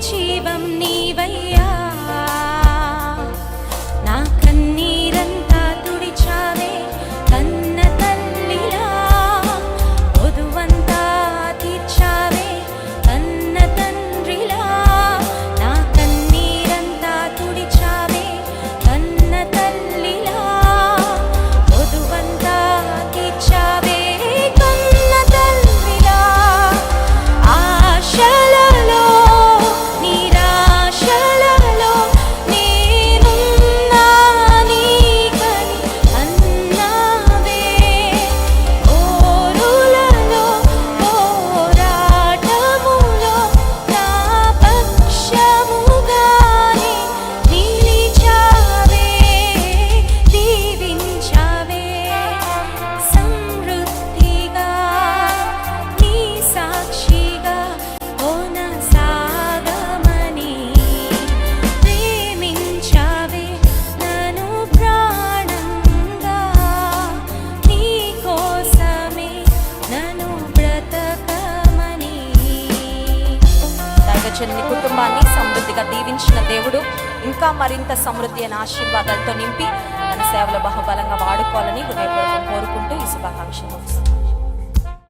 జీవం నీవయ్యా. చెల్లి కుటుంబాన్ని సమృద్ధిగా దీవించిన దేవుడు. ఇంకా మరింత సమృద్ధి అయిన ఆశీర్వాదాలతో నింపి తన సేవలు బహుబలంగా వాడుకోవాలని హృదయపూర్వకం కోరుకుంటూ ఈ శుభాకాంక్షలు